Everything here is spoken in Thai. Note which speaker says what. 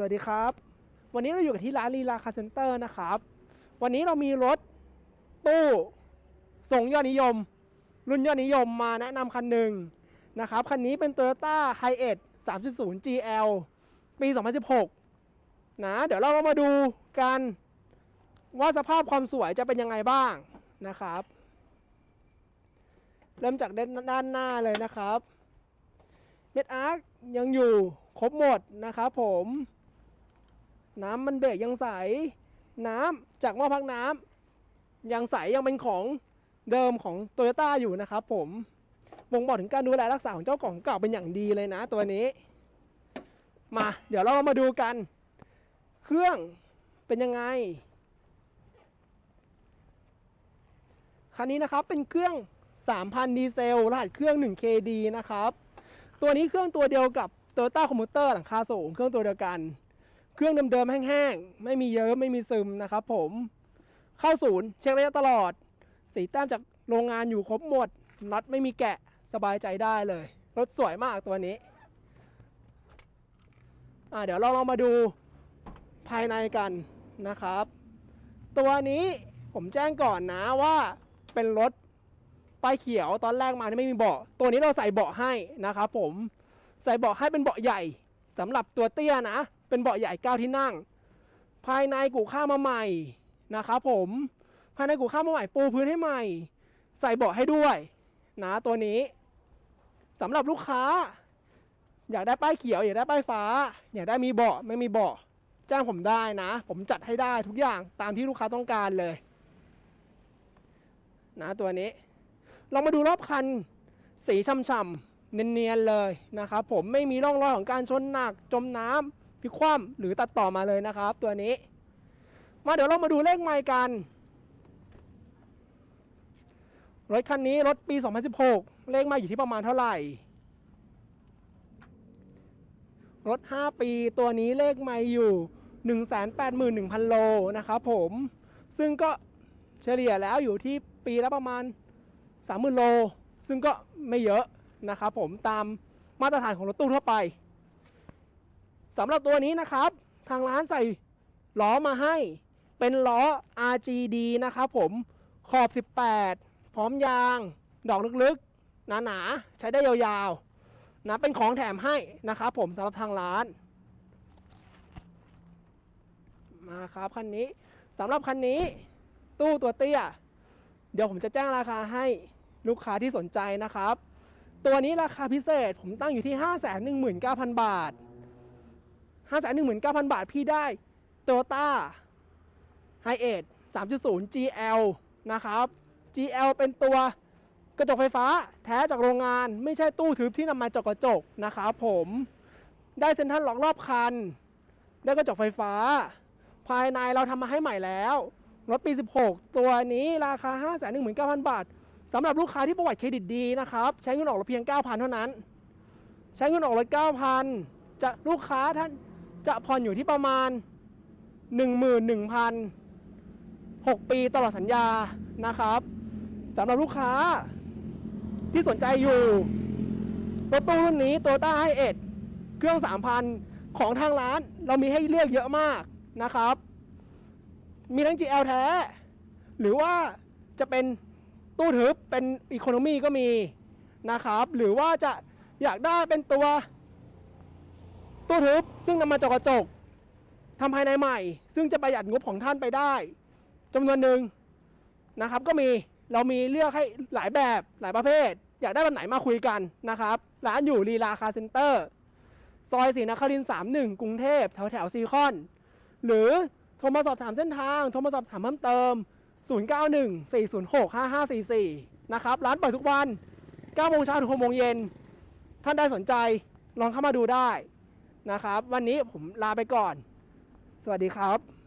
Speaker 1: สวัสดีครับ วันนี้เราอยู่กันที่ร้านลีลาคาเซ็นเตอร์นะครับ วันนี้เรามีรถตู้ส่งยอดนิยม รุ่นยอดนิยมมาแนะนำคันหนึ่งนะครับ คันนี้เป็น Toyota h i 8 3.0 GL ปี 2016 นะ เดี๋ยวเรามาดูกันว่าสภาพความสวยจะเป็นยังไงบ้างนะครับ เริ่มจากด้านหน้าเลยนะครับเม็ดอาร์คยังอยู่ครบหมดนะครับผม น้ำมันเบรกยังใส น้ำจากหม้อพักน้ำยังใสยังเป็นของเดิมของโตโยต้าอยู่นะครับผมบ่งบอกถึงการดูแลรักษาของเจ้าของเก่าเป็นอย่างดีเลยนะ ตัวนี้ มา เดี๋ยวเรามาดูกัน เครื่องเป็นยังไง คันนี้นะครับเป็นเครื่อง 3,000 ดีเซล รหัสเครื่อง 1KD นะครับ ตัวนี้เครื่องตัวเดียวกับ Toyota Commuter หลังคาสูงเครื่องตัวเดียวกัน เครื่องเดิมๆแห้งๆ ไม่มีเยอะไม่มีซึมนะครับผม เข้าศูนย์เช็คระยะตลอด สีแต้มจากโรงงานอยู่ครบหมด น็อตไม่มีแกะสบายใจได้เลย รถสวยมากตัวนี้ อ่าเดี๋ยวเราลองมาดูภายในกันนะครับ ตัวนี้ผมแจ้งก่อนนะว่าเป็นรถป้ายเขียวตอนแรกมาที่ไม่มีเบาะ ตัวนี้เราใส่เบาะให้นะครับผม ใส่เบาะให้เป็นเบาะใหญ่สำหรับตัวเตี้ยนะ เป็นเบาะใหญ่เก้าที่นั่ง ภายในกูข้ามาใหม่นะครับผม ภายในกูข้ามาใหม่ปูพื้นให้ใหม่ ใส่เบาะให้ด้วย นะตัวนี้สำหรับลูกค้า อยากได้ป้ายเขียวอยากได้ป้ายฟ้า อยากได้มีเบาะไม่มีเบาะแจ้งผมได้นะ ผมจัดให้ได้ทุกอย่างตามที่ลูกค้าต้องการเลย นะตัวนี้เรามาดูรอบคัน สีช่ำๆเนียนๆเลยนะครับผมไม่มีร่องรอยของการชนหนักจมน้ำ พลิกคว่ำหรือตัดต่อมาเลยนะครับ ตัวนี้ มาเดี๋ยวเรามาดูเลขไมล์กัน รถคันนี้รถปี 2016 เลขไมล์อยู่ที่ประมาณเท่าไหร่ รถ 5 ปีตัวนี้เลขไมล์อยู่ 181,000 โลนะครับผม ซึ่งก็เฉลี่ยแล้วอยู่ที่ปีละประมาณ 30,000 โล ซึ่งก็ไม่เยอะนะครับผมตามมาตรฐานของรถตู้ทั่วไป สำหรับตัวนี้นะครับ ทางร้านใส่ล้อมาให้ เป็นล้อ RGD นะครับผมขอบ 18 พร้อมยาง ดอกลึกๆ หนาๆ ใช้ได้ยาวๆ นะ เป็นของแถมให้นะครับผมสำหรับทางร้าน มาครับคันนี้สำหรับคันนี้ ตู้ตัวเตี้ย เดี๋ยวผมจะแจ้งราคาให้ลูกค้าที่สนใจนะครับ ตัวนี้ราคาพิเศษผมตั้งอยู่ที่ห้าแสนหนึ่งหมื่นเก้าพันบาท ห้าแสนหนึ่งหมื่นเก้าพันบาทพี่ได้โตโยต้าไฮเอทสามจุดศูนย์ GL นะครับ GL เป็นตัวกระจกไฟฟ้าแท้จากโรงงานไม่ใช่ตู้ทึบที่นำมาจากกระจกนะครับผมได้เซ็นทรัลล็อกรอบคัน ได้กระจกไฟฟ้า ภายในเราทำมาให้ใหม่แล้ว รถปี 16 ตัวนี้ราคา 519,000 บาทสำหรับลูกค้าที่ประวัติเครดิตดีนะครับ ใช้เงินออกรถเพียง 9,000 เท่านั้น ใช้เงินออกรถ9,000 จะลูกค้าท่าน จะผ่อนอยู่ที่ประมาณ 11,000 6 ปีตลอดสัญญานะครับสำหรับลูกค้าที่สนใจอยู่รถตู้รุ่นนี้โตต้าไฮเอ็ดเครื่อง 3,000 ของทางร้าน เรามีให้เลือกเยอะมากนะครับ มีทั้ง GL แท้ หรือว่าจะเป็นตู้ทึบเป็นอีโคโนมีก็มีนะครับ หรือว่าจะอยากได้เป็นตัว ตู้ทึบซึ่งนำมาจากกระจกทำภายในใหม่ ซึ่งจะประหยัดงบของท่านไปได้จำนวนหนึ่งนะครับ ก็มีเรามีเลือกให้หลายแบบหลายประเภท อยากได้แบบไหนมาคุยกันนะครับ ร้านอยู่ลีลาคาเซ็นเตอร์ ซอยศรีนครินทร์สามหนึ่งกรุงเทพแถวแถวซีคอน หรือโทรมาสอบถามเส้นทาง โทรมาสอบถามเพิ่มเติม 0914065544 นะครับ ร้านเปิดทุกวัน9โมงเช้าถึง6โมงเย็น ท่านได้สนใจลองเข้ามาดูได้ นะครับ วันนี้ผมลาไปก่อน สวัสดีครับ